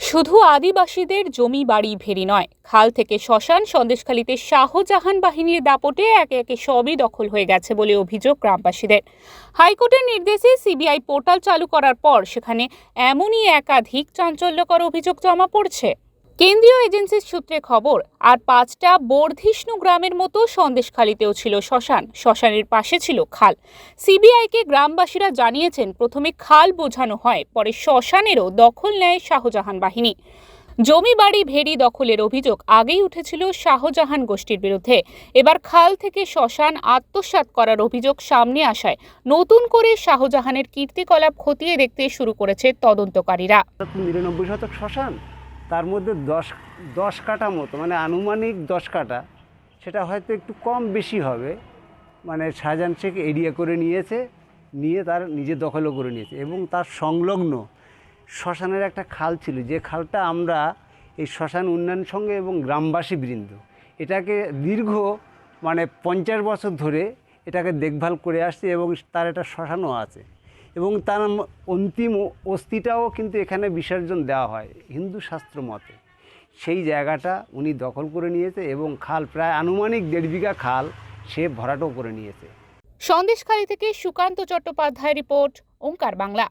শুধু আদিবাসীদের জমি বাড়ি ভেরি নয়, খাল থেকে শ্মশান সন্দেশখালীতে শাহজাহান বাহিনীর দাপটে একে একে সবই দখল হয়ে গেছে বলে অভিযোগ গ্রামবাসীদের। হাইকোর্টের নির্দেশে সিবিআই পোর্টাল চালু করার পর সেখানে এমনই একাধিক চাঞ্চল্যকর অভিযোগ জমা পড়ছে। কেন্দ্রীয় এজেন্সির সূত্রে খবর, আর পাঁচটা বর্ধিষ্ণু গ্রামের মতো সন্দেশখালিতেও ছিল শ্মশান। শ্মশানের পাশে ছিল খাল। সিবিআইকে গ্রামবাসীরা জানিয়েছেন, প্রথমে খাল বোঝানো হয়, পরে শ্মশানেরও দখল নেয় শাহজাহান বাহিনী। জমি বাড়ি ভেড়ি দখলের অভিযোগ আগেই উঠেছিল শাহজাহান গোষ্ঠীর বিরুদ্ধে। এবার খাল থেকে শ্মশান আত্মসাৎ করার অভিযোগ সামনে আসায়, নতুন করে শাহজাহানের কীর্তিকলাপ খতিয়ে দেখতে শুরু করেছে তদন্তকারীরা। নিরানব্বই শতক শ্মশান? তার মধ্যে দশ দশ কাটা মতো মানে আনুমানিক দশ কাটা সেটা হয়তো একটু কম বেশি হবে। মানে শাহজাহান শেখ এরিয়া করে নিয়েছে, নিয়ে তার নিজে দখলও করে নিয়েছে। এবং তার সংলগ্ন শ্মশানের একটা খাল ছিল, যে খালটা আমরা এই শ্মশান উন্নয়ন সঙ্গে এবং গ্রামবাসী বৃন্দ, এটাকে দীর্ঘ মানে পঞ্চাশ বছর ধরে এটাকে দেখভাল করে আসছে এবং তার একটা শ্মশানও আছে। এবং তার অন্তিম অস্থিটাও কিন্তু এখানে বিসর্জন দেওয়া হয় হিন্দু শাস্ত্র মতে। সেই জায়গাটা উনি দখল করে নিয়েছে এবং খাল প্রায় আনুমানিক দেড় বিঘা খাল সে ভরাটও করে নিয়েছে। সন্দেশখালী থেকে সুকান্ত চট্টোপাধ্যায় রিপোর্ট, ওঙ্কার বাংলা।